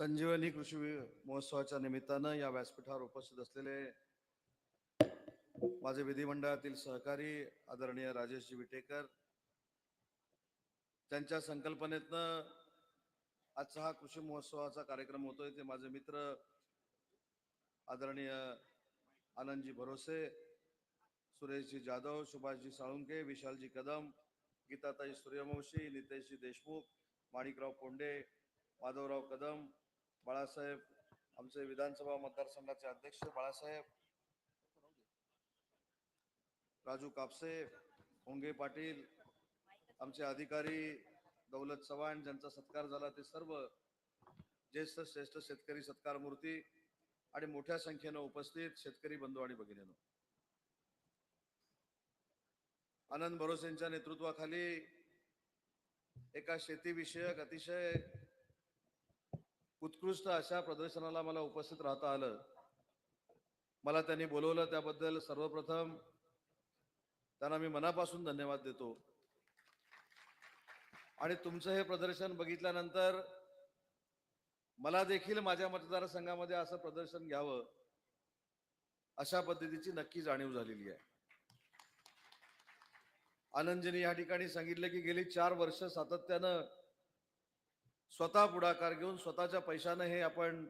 संजीवनी कृषी महोत्सवाच्या निमित्तानं या व्यासपीठावर उपस्थित असलेले माझे विधिमंडळातील सहकारी आदरणीय राजेशजी विटेकर त्यांच्या संकल्पनेतनं आजचा हा कृषी महोत्सवाचा कार्यक्रम होतोय. ते माझे मित्र आदरणीय आनंदजी भरोसे सुरेशजी जाधव सुभाषजी साळुंके विशालजी कदम गीताताई सूर्यवंशी नितेशजी देशमुख माणिकराव कोंडे माधवराव कदम बाळासाहेब आमचे विधानसभा मतदारसंघाचे अध्यक्ष बाळासाहेब राजू कापसे होंगे पाटील आमचे अधिकारी दौलत चव्हाण ज्यांचा सत्कार झाला ते सर्व ज्येष्ठ श्रेष्ठ शेतकरी सत्कार मूर्ती आणि मोठ्या संख्येनं उपस्थित शेतकरी बंधू आणि भगिनीनो. आनंद भरोसेंच्या नेतृत्वाखाली एका शेतीविषयक अतिशय उत्कृष्ट अशा प्रदर्शनाला मला उपस्थित राहता आलं. मला त्यांनी बोलवलं त्याबद्दल सर्वप्रथम त्यांना मी मनापासून धन्यवाद देतो. आणि तुमचं हे प्रदर्शन बघितल्यानंतर मला देखील माझ्या मतदारसंघामध्ये असं प्रदर्शन घ्यावं अशा पद्धतीची नक्की जाणीव झालेली आहे. आनंदजीने या ठिकाणी सांगितलं की गेली चार वर्ष सातत्यानं स्वतः पुढाकार घेऊन स्वतःच्या पैशानं हे आपण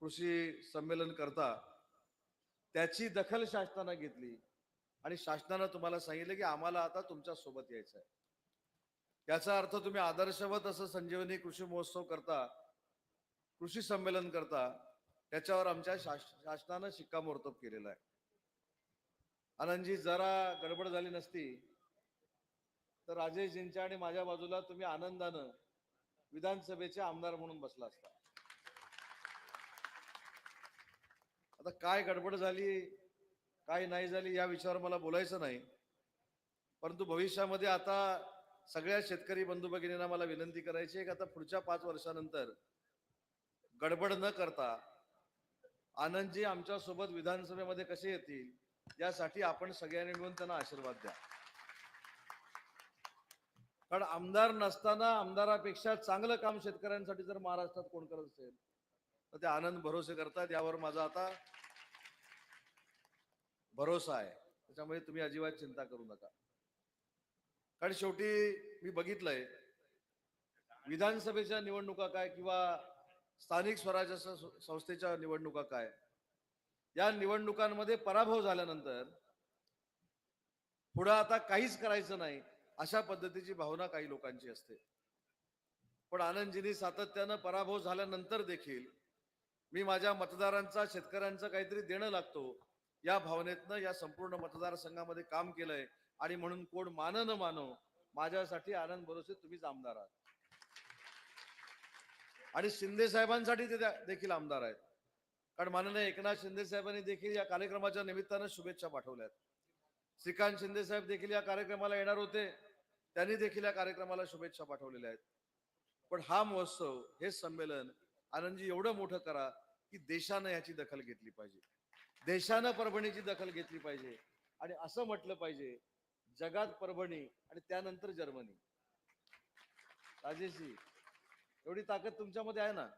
कृषी संमेलन करता त्याची दखल शासनानं घेतली आणि शासनानं तुम्हाला सांगितलं की आम्हाला आता तुमच्यासोबत यायचं आहे. याचा अर्थ तुम्ही आदर्शवत असं संजीवनी कृषी महोत्सव करता कृषी संमेलन करता त्याच्यावर आमच्या शास- शासनानं शिक्कामोर्तब केलेला आहे. आनंदजी जरा गडबड झाली नसती तर राजेशजींच्या आणि माझ्या बाजूला तुम्ही आनंदानं विधानसभेचे आमदार म्हणून बसला असता. आता काय गडबड झाली काय नाही झाली या विषयावर मला बोलायचं नाही. परंतु भविष्यामध्ये आता सगळ्या शेतकरी बंधू भगिनींना मला विनंती करायची आहे की आता पुढच्या पाच वर्षानंतर गडबड न करता आनंदजी आमच्यासोबत विधानसभेमध्ये कसे येतील यासाठी आपण सगळ्यांनी मिळून त्यांना आशीर्वाद द्या. कारण आमदार नसताना आमदारापेक्षा चांगलं काम शेतकऱ्यांसाठी जर महाराष्ट्रात कोण करत असेल तर ते आनंद भरोसे करतात. यावर माझा आता भरोसा आहे. त्याच्यामुळे तुम्ही अजिबात चिंता करू नका. कारण शेवटी मी बघितलंय विधानसभेच्या निवडणुका काय किंवा स्थानिक स्वराज्य संस्थेच्या निवडणुका काय या निवडणुकांमध्ये पराभव झाल्यानंतर पुढं आता काहीच करायचं नाही. अशा पद्धतीची भावना काही लोकांची असते. पण आनंदजींनी सातत्यानं पराभव झाल्यानंतर देखील मी माझ्या मतदारांचा शेतकऱ्यांचा काहीतरी देणं लागतो या भावनेतनं या संपूर्ण मतदारसंघामध्ये काम केलंय आणि म्हणून कोण मान न मानो माझ्यासाठी आनंद भरोसे तुम्हीच आमदार आहात. आणि शिंदे साहेबांसाठी ते त्या- देखील आमदार आहेत. कारण माननीय एकनाथ शिंदे साहेबांनी देखील या कार्यक्रमाच्या निमित्तानं शुभेच्छा पाठवल्यात. श्रीकांत शिंदे साहेब देखील या कार्यक्रमाला येणार होते. त्यांनी देखील या कार्यक्रमाला शुभेच्छा पाठवलेल्या आहेत. पण हा महोत्सव हे संमेलन आनंदजी एवढं मोठं करा की देशानं याची दखल घेतली पाहिजे. देशानं परभणीची दखल घेतली पाहिजे. आणि असं म्हटलं पाहिजे जगात परभणी आणि त्यानंतर जर्मनी. राजेशजी एवढी ताकद तुमच्यामध्ये आहे ना?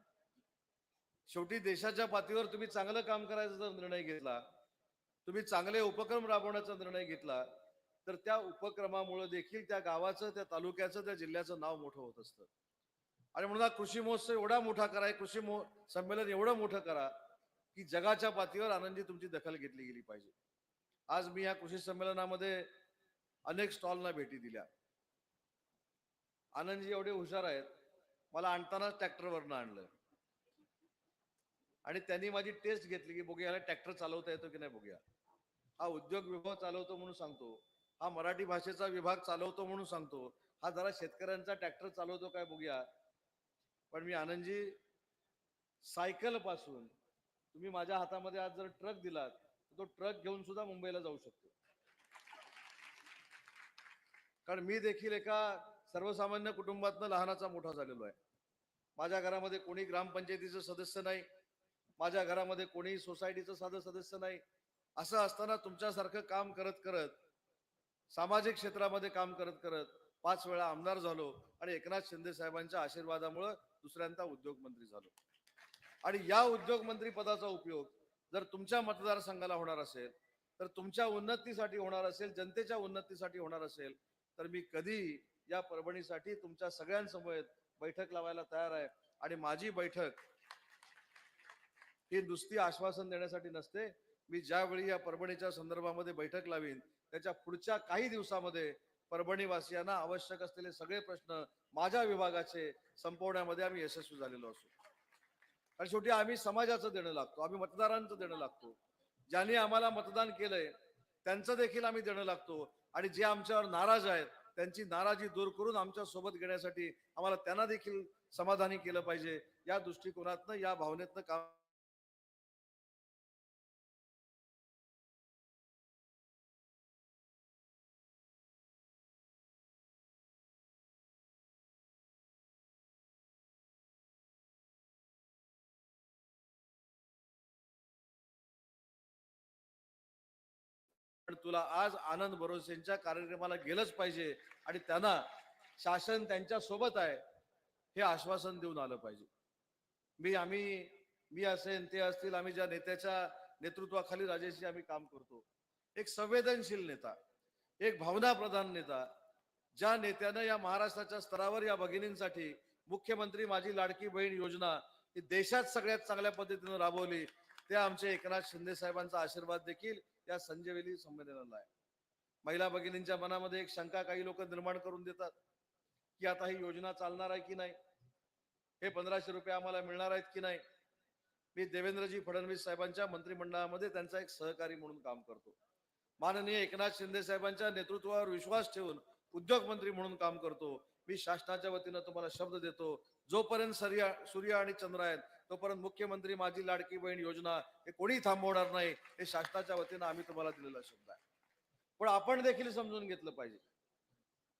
शेवटी देशाच्या पातळीवर तुम्ही चांगलं काम करायचा जर निर्णय घेतला तुम्ही चांगले उपक्रम राबवण्याचा निर्णय घेतला तर त्या उपक्रमामुळे देखील त्या गावाचं त्या तालुक्याचं त्या जिल्ह्याचं नाव मोठं होत असतं. आणि म्हणून हा कृषी महोत्सव एवढा मोठा करा हे कृषी मो संमेलन एवढं मोठं करा की जगाच्या पातळीवर आनंदी तुमची दखल घेतली गेली पाहिजे. आज मी या कृषी संमेलनामध्ये अनेक स्टॉलना भेटी दिल्या. आनंदजी एवढे हुशार आहेत मला आणतानाच ट्रॅक्टरवरनं आणलं. आणि त्यांनी माझी टेस्ट घेतली की बघूया याला ट्रॅक्टर चालवता येतो की नाही बघूया. हा उद्योग विभाग चालवतो म्हणून सांगतो. हा मराठी भाषेचा विभाग चालवतो म्हणून सांगतो. हा जरा शेतकऱ्यांचा ट्रॅक्टर चालवतो काय बघूया. पण मी आनंदजी सायकलपासून तुम्ही माझ्या हातामध्ये आज जर ट्रक दिलात तर तो ट्रक घेऊन सुद्धा मुंबईला जाऊ शकतो. कारण मी देखील एका सर्वसामान्य कुटुंबातनं लहानाचा मोठा झालेलो आहे. माझ्या घरामध्ये कोणी ग्रामपंचायतीचं सदस्य नाही. माझ्या घरामध्ये कोणी सोसायटीचं साधं सदस्य नाही. असं असताना तुमच्यासारखं काम करत करत सामाजिक क्षेत्रामध्ये काम करत करत पाच वेळा आमदार झालो आणि एकनाथ शिंदे साहेबांच्या आशीर्वादामुळं दुसऱ्यांदा उद्योगमंत्री झालो. आणि या उद्योगमंत्री पदाचा उपयोग जर तुमच्या मतदारसंघाला होणार असेल तर तुमच्या उन्नतीसाठी होणार असेल जनतेच्या उन्नतीसाठी होणार असेल तर मी कधी या परभणीसाठी तुमच्या सगळ्यांसमोर बैठक लावायला तयार आहे. आणि माझी बैठक ही नुसती आश्वासन देण्यासाठी नसते. मी ज्यावेळी या परभणीच्या संदर्भामध्ये बैठक लावीन त्याच्या पुढच्या काही दिवसामध्ये परभणीवासियांना आवश्यक असलेले सगळे प्रश्न माझ्या विभागाचे संपवण्यामध्ये आम्ही यशस्वी झालेलो असू. आणि शेवटी आम्ही समाजाचं देणं लागतो आम्ही मतदारांचं देणं लागतो. ज्यांनी आम्हाला मतदान केलंय त्यांचं देखील आम्ही देणं लागतो. आणि जे आमच्यावर नाराज आहेत त्यांची नाराजी दूर करून आमच्यासोबत घेण्यासाठी आम्हाला त्यांना देखील समाधानी केलं पाहिजे. या दृष्टिकोनातनं या भावनेतनं काम तुला आज आनंद भरोसेंच्या कार्यक्रमाला गेलंच पाहिजे आणि त्यांना शासन त्यांच्यासोबत आहे हे आश्वासन देऊन आलं पाहिजे. मी आम्ही मी असेन ते असतील आम्ही ज्या नेत्याच्या नेतृत्वाखाली राजेशी आम्ही काम करतो. एक संवेदनशील नेता एक भावनाप्रधान नेता ज्या नेत्यानं या महाराष्ट्राच्या स्तरावर या भगिनींसाठी मुख्यमंत्री माझी लाडकी बहीण योजना ही देशात सगळ्यात चांगल्या पद्धतीनं राबवली ते आमचे एकनाथ शिंदे साहेबांचा आशीर्वाद देखील या संजयवेली संमेलनाला आहे. महिला भगिनींच्या मनामध्ये एक शंका काही लोक निर्माण करून देतात की आता ही योजना चालणार आहे की नाही? हे पंधराशे रुपये आम्हाला मिळणार आहेत की नाही? मी देवेंद्रजी फडणवीस साहेबांच्या मंत्रिमंडळामध्ये त्यांचा एक सहकारी म्हणून काम करतो. माननीय एकनाथ शिंदे साहेबांच्या नेतृत्वावर विश्वास ठेवून उद्योग मंत्री म्हणून काम करतो. मी शासनाच्या वतीनं तुम्हाला शब्द देतो. जोपर्यंत सर्या सूर्य आणि चंद्र आहेत तोपर्यंत मुख्यमंत्री माझी लाडकी बहीण योजना हे कोणी थांबवणार नाही हे शासनाच्या वतीनं आम्ही तुम्हाला दिलेला शब्द आहे. पण आपण देखील समजून घेतलं पाहिजे.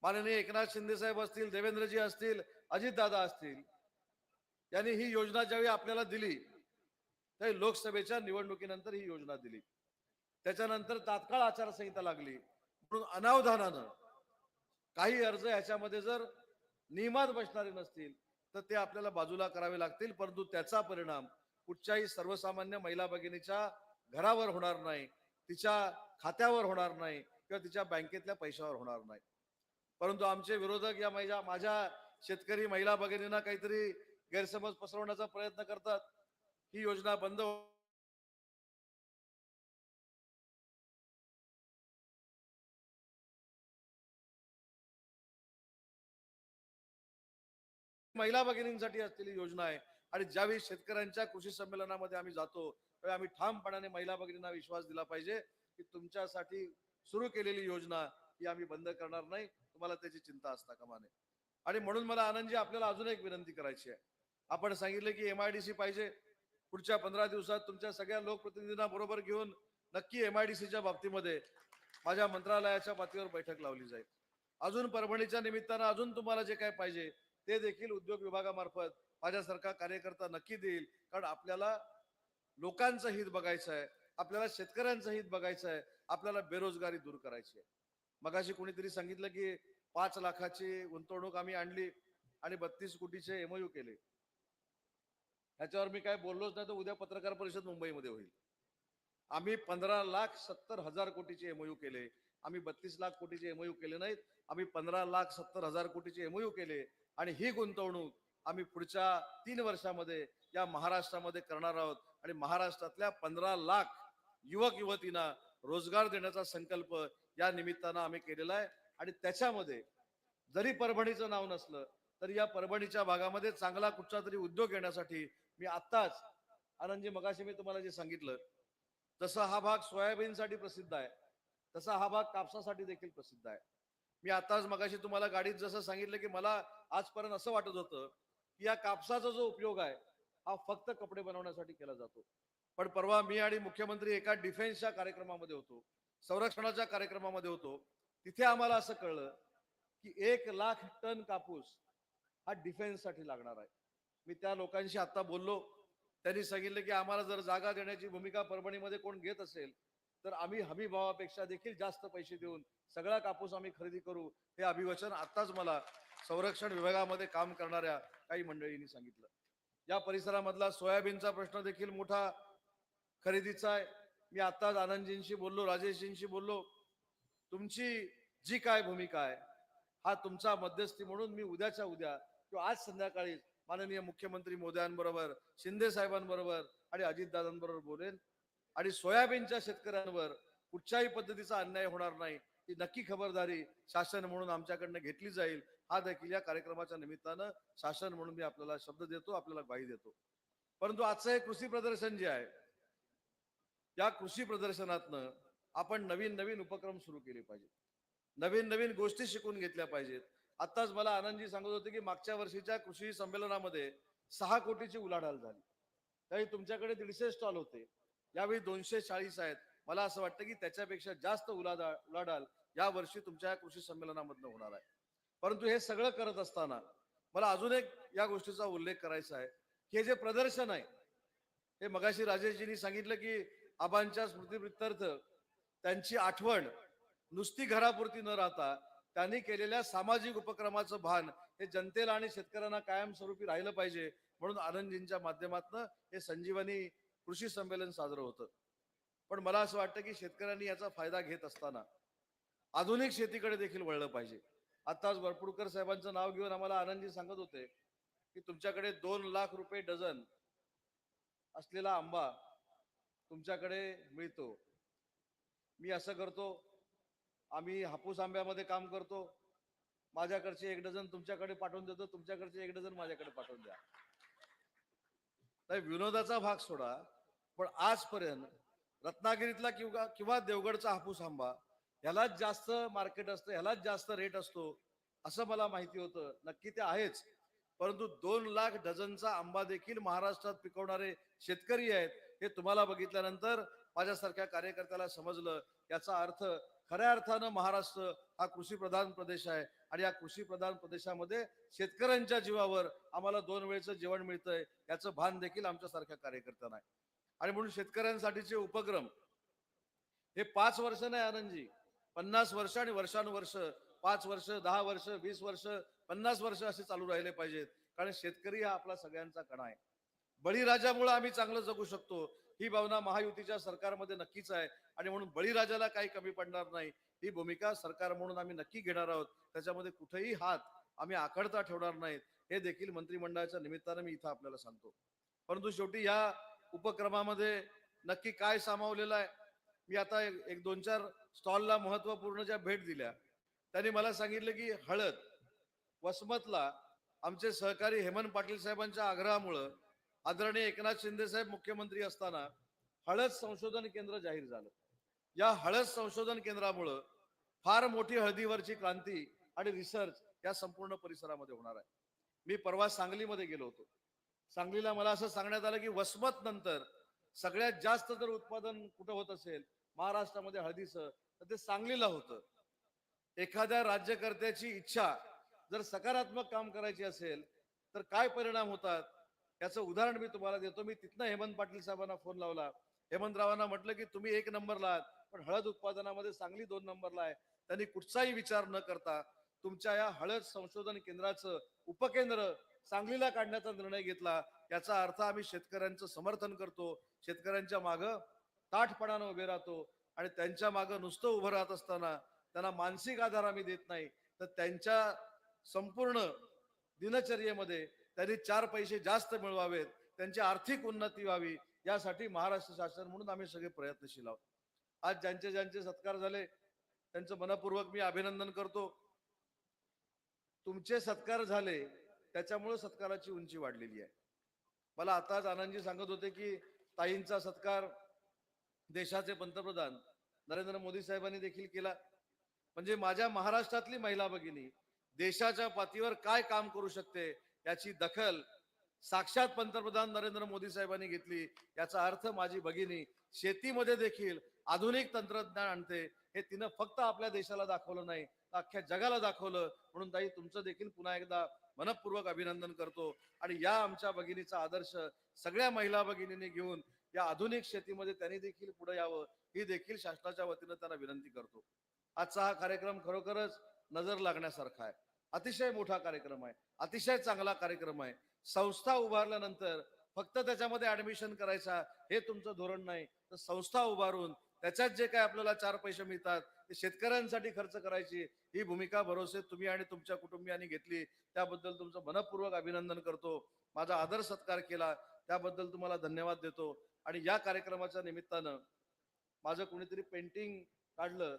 माननीय एकनाथ शिंदे साहेब असतील देवेंद्रजी असतील अजितदादा असतील यांनी ही योजना ज्यावेळी आपल्याला दिली त्यावेळी लोकसभेच्या निवडणुकीनंतर ही योजना दिली. त्याच्यानंतर तात्काळ आचारसंहिता लागली. म्हणून अनावधानानं काही अर्ज ह्याच्यामध्ये जर नियमात बसणारे नसतील तर ते आपल्याला बाजूला करावे लागतील परंतु त्याचा परिणाम कुठच्याही सर्वसामान्य महिला भगिनीच्या घरावर होणार नाही तिच्या खात्यावर होणार नाही किंवा तिच्या बँकेतल्या पैशावर होणार नाही. परंतु आमचे विरोधक या माझ्या माझ्या शेतकरी महिला भगिनींना काहीतरी गैरसमज पसरवण्याचा प्रयत्न करतात. ही योजना बंद महिला भगिनींसाठी असलेली योजना आहे. आणि ज्यावेळी शेतकऱ्यांच्या कृषी संमेलनामध्ये आम्ही जातो त्यावेळी आम्ही ठामपणाने महिला भगिनींना विश्वास दिला पाहिजे की तुमच्यासाठी सुरू केलेली योजना ही आम्ही बंद करणार नाही. तुम्हाला त्याची चिंता असता कमाने आणि म्हणून मला आनंदजी आपल्याला अजून एक विनंती करायची आहे. आपण सांगितलं की एमआयडीसी पाहिजे. पुढच्या पंधरा दिवसात तुमच्या सगळ्या लोकप्रतिनिधींना बरोबर घेऊन नक्की एमआयडीसीच्या बाबतीमध्ये माझ्या मंत्रालयाच्या पातळीवर बैठक लावली जाईल. अजून परभणीच्या निमित्तानं अजून तुम्हाला जे काय पाहिजे ते देखील उद्योग विभागामार्फत माझ्यासारखा कार्यकर्ता नक्की देईल. कारण आपल्याला लोकांचं हित बघायचं आहे आपल्याला शेतकऱ्यांचं हित बघायचं आहे आपल्याला बेरोजगारी दूर करायची आहे. मगाशी कोणीतरी सांगितलं की पाच लाखाची गुंतवणूक आम्ही आणली आणि बत्तीस कोटीचे एमओयू केले. ह्याच्यावर मी काय बोललोच नाही तर उद्या पत्रकार परिषद मुंबईमध्ये होईल. आम्ही पंधरा लाख सत्तर हजार कोटीचे एमओयू केले. आम्ही बत्तीस लाख कोटीचे एमओयू केले नाहीत. आम्ही पंधरा लाख सत्तर हजार कोटीचे एमओयू केले. आणि ही गुंतवणूक आम्ही पुढच्या तीन वर्षामध्ये या महाराष्ट्रामध्ये करणार आहोत. आणि महाराष्ट्रातल्या पंधरा लाख युवक युवतींना रोजगार देण्याचा संकल्प या निमित्तानं आम्ही केलेला आहे. आणि त्याच्यामध्ये जरी परभणीचं नाव नसलं तरी या परभणीच्या भागामध्ये चांगला कुठचा तरी उद्योग येण्यासाठी मी आत्ताच आनंदजी मगाशी मी तुम्हाला जे सांगितलं तसा हा भाग सोयाबीनसाठी प्रसिद्ध आहे तसा हा भाग कापसासाठी देखील प्रसिद्ध आहे. मी आताच मगाशी तुम्हाला गाडीत जसं सांगितलं की मला आजपर्यंत असं वाटत होतं की या कापसाचा जो उपयोग आहे हा फक्त कपडे बनवण्यासाठी केला जातो. पण परवा मी आणि मुख्यमंत्री एका डिफेन्सच्या कार्यक्रमामध्ये होतो संरक्षणाच्या कार्यक्रमामध्ये होतो तिथे आम्हाला असं कळलं की एक लाख टन कापूस हा डिफेन्ससाठी लागणार आहे. मी त्या लोकांशी आता बोललो. त्यांनी सांगितलं की आम्हाला जर जागा देण्याची भूमिका परभणीमध्ये कोण घेत असेल तर आम्ही हमी भावापेक्षा देखील जास्त पैसे देऊन सगळा कापूस आम्ही खरेदी करू हे अभिवचन आताच मला संरक्षण विभागामध्ये काम करणाऱ्या काही मंडळींनी सांगितलं. या परिसरामधला सोयाबीनचा प्रश्न देखील मोठा खरेदीचा आहे. मी आताच आनंदजींशी बोललो राजेशजींशी बोललो. तुमची जी काय भूमिका आहे हा तुमचा मध्यस्थी म्हणून मी उद्याच्या उद्या किंवा आज संध्याकाळी माननीय मुख्यमंत्री मोदयांबरोबर शिंदे साहेबांबरोबर आणि अजितदादांबरोबर बोलेन. आणि सोयाबीनच्या शेतकऱ्यांवर कुठच्याही पद्धतीचा अन्याय होणार नाही. ही नक्की खबरदारी शासन म्हणून आमच्याकडनं घेतली जाईल. हा देखील या कार्यक्रमाच्या निमित्तानं शासन म्हणून मी आपल्याला शब्द देतो आपल्याला ग्वाही देतो. परंतु आजचं हे कृषी प्रदर्शन जे आहे या कृषी प्रदर्शनातनं आपण नवीन नवीन उपक्रम सुरू केले पाहिजेत. नवीन नवीन गोष्टी शिकून घेतल्या पाहिजेत. आताच मला आनंदजी सांगत होते की मागच्या वर्षीच्या कृषी संमेलनामध्ये सहा कोटीची उलाढाल झाली. त्यावेळी तुमच्याकडे दीडशे स्टॉल होते. यावेळी दोनशे चाळीस आहेत. मला असं वाटतं की त्याच्यापेक्षा जास्त उलाढाल उलाढाल या वर्षी तुमच्या कृषी संमेलनामधनं होणार आहे. परंतु हे सगळं करत असताना मला अजून एक या गोष्टीचा उल्लेख करायचा आहे. की हे जे प्रदर्शन आहे हे मगाशी राजेशजींनी सांगितलं की आबांच्या स्मृतीप्रित्यर्थ त्यांची आठवण नुसती घरापुरती न राहता त्यांनी केलेल्या सामाजिक उपक्रमाचं भान हे जनतेला आणि शेतकऱ्यांना कायमस्वरूपी राहिलं पाहिजे म्हणून आनंदजींच्या माध्यमातून हे संजीवनी कृषी संमेलन साजरं होतं. पण मला असं वाटतं की शेतकऱ्यांनी याचा फायदा घेत असताना आधुनिक शेतीकडे देखील वळलं पाहिजे. आताच वरपुडकर साहेबांचं नाव घेऊन आम्हाला आनंदजी सांगत होते की तुमच्याकडे दोन लाख रुपये डझन असलेला आंबा तुमच्याकडे मिळतो. मी असं करतो. आम्ही हापूस आंब्यामध्ये काम करतो. माझ्याकडचे एक डझन तुमच्याकडे पाठवून देतो. तुमच्याकडचे एक डझन माझ्याकडे पाठवून द्या. नाही विनोदाचा भाग सोडा पण आजपर्यंत रत्नागिरीतला किंवा किंवा देवगडचा हापूस आंबा ह्यालाच जास्त मार्केट असतं ह्यालाच जास्त रेट असतो असं मला माहिती होतं. नक्की ते आहेच. परंतु दोन लाख डझनचा आंबा देखील महाराष्ट्रात पिकवणारे शेतकरी आहेत हे तुम्हाला बघितल्यानंतर माझ्यासारख्या कार्यकर्त्याला समजलं. याचा अर्थ खऱ्या अर्थानं महाराष्ट्र हा कृषी प्रधान प्रदेश आहे. आणि या कृषी प्रधान प्रदेशामध्ये शेतकऱ्यांच्या जीवावर आम्हाला दोन वेळेचं जेवण मिळतंय याचं भान देखील आमच्यासारख्या कार्यकर्त्यांना आहे आणि म्हणून शेतकऱ्यांसाठीचे उपक्रम हे पाच वर्ष नाही आनंदजी पन्नास वर्ष आणि वर्षानुवर्ष पाच वर्ष दहा वर्ष वीस वर्ष पन्नास वर्ष असे चालू राहिले पाहिजेत. कारण शेतकरी हा आपला सगळ्यांचा कणा आहे. बळीराजामुळे आम्ही चांगलं जगू शकतो. ही भावना महायुतीच्या सरकारमध्ये नक्कीच आहे. आणि म्हणून बळीराजाला काही कमी पडणार नाही. ही भूमिका सरकार म्हणून आम्ही नक्की घेणार आहोत. त्याच्यामध्ये कुठेही हात आम्ही आखडता ठेवणार नाहीत. हे देखील मंत्रिमंडळाच्या निमित्तानं मी इथं आपल्याला सांगतो. परंतु शेवटी या उपक्रमामध्ये नक्की काय सामावलेलं आहे? मी आता एक एक दोन चार स्टॉलला महत्त्वपूर्ण ज्या भेट दिल्या त्यांनी मला सांगितलं की हळद वसमतला आमचे सहकारी हेमंत पाटील साहेबांच्या आग्रहामुळं आदरणीय एकनाथ शिंदे साहेब मुख्यमंत्री असताना हळद संशोधन केंद्र जाहीर झालं. या हळद संशोधन केंद्रामुळं फार मोठी हळदीवरची क्रांती आणि रिसर्च या संपूर्ण परिसरामध्ये होणार आहे. मी परवा सांगलीमध्ये गेलो होतो. सांगलीला मला असं सांगण्यात आलं की वसमत नंतर सगळ्यात जास्त जर उत्पादन कुठं होत असेल महाराष्ट्रामध्ये हळदीचं तर ते सांगलीला होतं. एखाद्या राज्यकर्त्याची इच्छा जर सकारात्मक काम करायची असेल तर काय परिणाम होतात? याचं उदाहरण मी तुम्हाला देतो. मी तिथनं हेमंत पाटील साहेबांना फोन लावला. हेमंतरावांना म्हटलं की तुम्ही एक नंबरला आहात पण हळद उत्पादनामध्ये सांगली दोन नंबरला आहे. त्यांनी कुठचाही विचार न करता तुमच्या या हळद संशोधन केंद्राचं उपकेंद्र सांगलीला काढण्याचा निर्णय घेतला. याचा अर्थ आम्ही शेतकऱ्यांचं समर्थन करतो. शेतकऱ्यांच्या मागं ताठपणानं उभे राहतो आणि त्यांच्या मागं नुसतं उभं राहत असताना त्यांना मानसिक आधार आम्ही देत नाही. तर त्यांच्या संपूर्ण दिनचर्येमध्ये त्यांनी चार पैसे जास्त मिळवावेत त्यांची आर्थिक उन्नती व्हावी यासाठी महाराष्ट्र शासन म्हणून आम्ही सगळे प्रयत्नशील आहोत. आज ज्यांचे ज्यांचे सत्कार झाले त्यांचं मनपूर्वक मी अभिनंदन करतो. तुमचे सत्कार झाले त्याच्यामुळे सत्काराची उंची वाढलेली आहे. मला आताच आनंदजी सांगत होते की ताईंचा सत्कार देशाचे पंतप्रधान नरेंद्र मोदी साहेबांनी देखील केला. म्हणजे माझ्या महाराष्ट्रातली महिला भगिनी देशाच्या पातळीवर काय काम करू शकते याची दखल साक्षात पंतप्रधान नरेंद्र मोदी साहेबांनी घेतली. याचा अर्थ माझी भगिनी शेतीमध्ये देखील आधुनिक तंत्रज्ञान आणते. हे तिनं फक्त आपल्या देशाला दाखवलं नाही तर अख्ख्या जगाला दाखवलं. म्हणून ताई तुमचं देखील पुन्हा एकदा मनपूर्वक अभिनंदन करतो. आणि या आमच्या भगिनीचा आदर्श सगळ्या महिला भगिनींनी घेऊन या आधुनिक शेतीमध्ये त्यांनी देखील पुढे यावं ही देखील शासनाच्या वतीनं त्यांना विनंती करतो. आजचा हा कार्यक्रम खरोखरच नजर लागण्यासारखा आहे. अतिशय मोठा कार्यक्रम आहे अतिशय चांगला कार्यक्रम आहे. संस्था उभारल्यानंतर फक्त त्याच्यामध्ये ऍडमिशन करायचा हे तुमचं धोरण नाही. तर संस्था उभारून त्याच्यात जे काय आपल्याला चार पैसे मिळतात ते शेतकऱ्यांसाठी खर्च करायची ही भूमिका भरोसे तुम्ही आणि तुमच्या कुटुंबियांनी घेतली. त्याबद्दल तुमचं मनपूर्वक अभिनंदन करतो. माझा आदर सत्कार केला. त्याबद्दल तुम्हाला धन्यवाद देतो. आणि या कार्यक्रमाच्या निमित्तानं माझं कोणीतरी पेंटिंग काढलं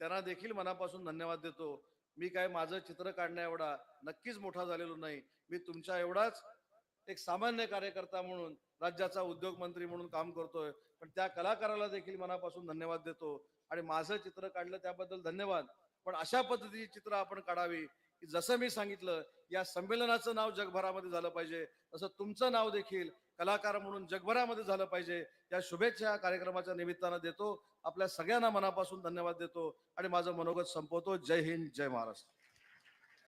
त्यांना देखील मनापासून धन्यवाद देतो. मी काय माझं चित्र काढण्या एवढा नक्कीच मोठा झालेलो नाही. मी तुमच्या एवढाच एक सामान्य कार्यकर्ता म्हणून राज्याचा उद्योग मंत्री म्हणून काम करतोय. पण त्या कलाकाराला देखील मनापासून धन्यवाद देतो. आणि माझं चित्र काढलं त्याबद्दल धन्यवाद. पण अशा पद्धतीची चित्र आपण काढावी की जसं मी सांगितलं या संमेलनाचं नाव जगभरामध्ये झालं पाहिजे. तसं तुमचं नाव देखील कलाकार म्हणून जगभरामध्ये झालं पाहिजे. या शुभेच्छा कार्यक्रमाच्या निमित्तानं देतो. आपल्या सगळ्यांना मनापासून धन्यवाद देतो. आणि माझं मनोगत संपवतो. जय हिंद जय महाराष्ट्र.